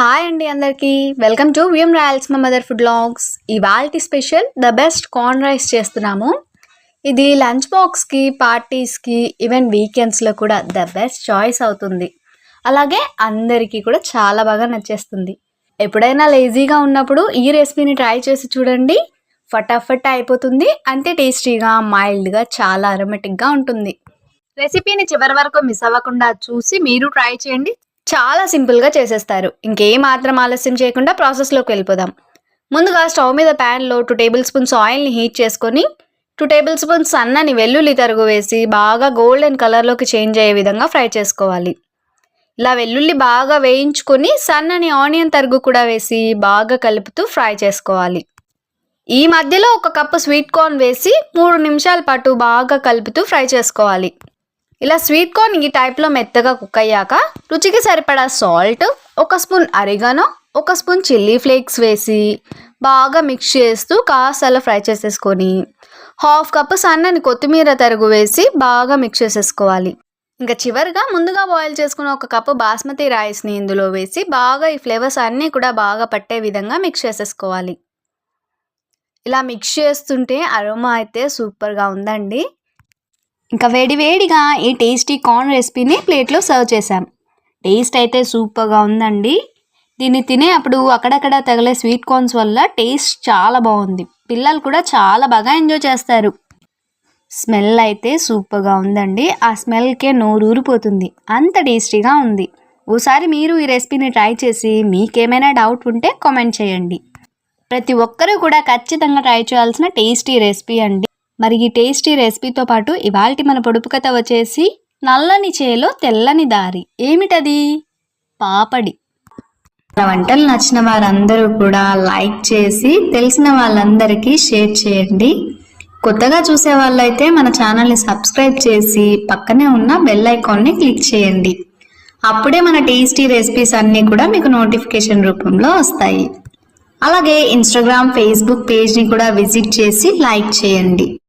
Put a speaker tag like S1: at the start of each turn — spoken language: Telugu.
S1: హాయ్ అండి అందరికీ. వెల్కమ్ టు విఎం రాయల్స్ మా మదర్ ఫుడ్ లాగ్స్ ఇవాల్టి special the best corn rice చేస్తున్నాము. ఇది లంచ్ బాక్స్కి పార్టీస్కి ఈవెన్ వీకెండ్స్లో కూడా ద బెస్ట్ చాయిస్ అవుతుంది. అలాగే అందరికీ కూడా చాలా బాగా నచ్చేస్తుంది. ఎప్పుడైనా లేజీగా ఉన్నప్పుడు ఈ రెసిపీని ట్రై చేసి చూడండి. ఫటాఫట్ అయిపోతుంది. అంతే టేస్టీగా మైల్డ్గా చాలా అరోమెటిక్గా ఉంటుంది. రెసిపీని చివరి వరకు మిస్ అవ్వకుండా చూసి మీరు ట్రై చేయండి. చాలా సింపుల్గా చేసేస్తారు. ఇంకేం మాత్రం ఆలస్యం చేయకుండా ప్రాసెస్లోకి వెళ్ళిపోదాం. ముందుగా స్టవ్ మీద ప్యాన్లో టూ టేబుల్ స్పూన్స్ ఆయిల్ని హీట్ చేసుకొని టూ టేబుల్ స్పూన్స్ సన్నని వెల్లుల్లి తరుగు వేసి బాగా గోల్డెన్ కలర్లోకి చేంజ్ అయ్యే విధంగా ఫ్రై చేసుకోవాలి. ఇలా వెల్లుల్లి బాగా వేయించుకొని సన్నని ఆనియన్ తరుగు కూడా వేసి బాగా కలుపుతూ ఫ్రై చేసుకోవాలి. ఈ మధ్యలో ఒక కప్పు స్వీట్ కార్న్ వేసి మూడు నిమిషాల పాటు బాగా కలుపుతూ ఫ్రై చేసుకోవాలి. ఇలా స్వీట్ కార్న్ ఈ టైప్లో మెత్తగా కుక్ అయ్యాక రుచికి సరిపడా సాల్ట్ ఒక స్పూన్ అరిగానో ఒక స్పూన్ చిల్లీ ఫ్లేక్స్ వేసి బాగా మిక్స్ చేస్తూ కాస్త అలా ఫ్రై చేసేసుకొని హాఫ్ కప్ సన్నని కొత్తిమీర తరుగు వేసి బాగా మిక్స్ చేసేసుకోవాలి. ఇంకా చివరిగా ముందుగా బాయిల్ చేసుకున్న ఒక కప్పు బాస్మతి రైస్ని ఇందులో వేసి బాగా ఈ ఫ్లేవర్స్ అన్నీ కూడా బాగా పట్టే విధంగా మిక్స్ చేసేసుకోవాలి. ఇలా మిక్స్ చేస్తుంటే అరోమా అయితే సూపర్గా ఉందండి. ఇంకా వేడివేడిగా ఈ టేస్టీ కార్న్ రెసిపీని ప్లేట్లో సర్వ్ చేశాం. టేస్ట్ అయితే సూపర్గా ఉందండి. దీన్ని తినే అప్పుడు అక్కడక్కడ తగిలే స్వీట్ కార్న్స్ వల్ల టేస్ట్ చాలా బాగుంది. పిల్లలు కూడా చాలా బాగా ఎంజాయ్ చేస్తారు. స్మెల్ అయితే సూపర్గా ఉందండి. ఆ స్మెల్కే నోరూరిపోతుంది అంత టేస్టీగా ఉంది. ఓసారి మీరు ఈ రెసిపీని ట్రై చేసి మీకేమైనా డౌట్ ఉంటే కామెంట్ చేయండి. ప్రతి ఒక్కరూ కూడా ఖచ్చితంగా ట్రై చేయాల్సిన టేస్టీ రెసిపీ అండి. మరి ఈ టేస్టీ రెసిపీతో పాటు ఇవాల్టి మన పొడుపు కథ వచ్చేసి నల్లని చేలో తెల్లని దారి. ఏమిటది? పాపడి. మన వంటలు నచ్చిన వారందరూ కూడా లైక్ చేసి తెలిసిన వాళ్ళందరికీ షేర్ చేయండి. కొత్తగా చూసే వాళ్ళైతే మన ఛానల్ని సబ్స్క్రైబ్ చేసి పక్కనే ఉన్న బెల్ ఐకాన్ని క్లిక్ చేయండి. అప్పుడే మన టేస్టీ రెసిపీస్ అన్నీ కూడా మీకు నోటిఫికేషన్ రూపంలో వస్తాయి. అలాగే ఇన్స్టాగ్రామ్ ఫేస్బుక్ పేజ్ని కూడా విజిట్ చేసి లైక్ చేయండి.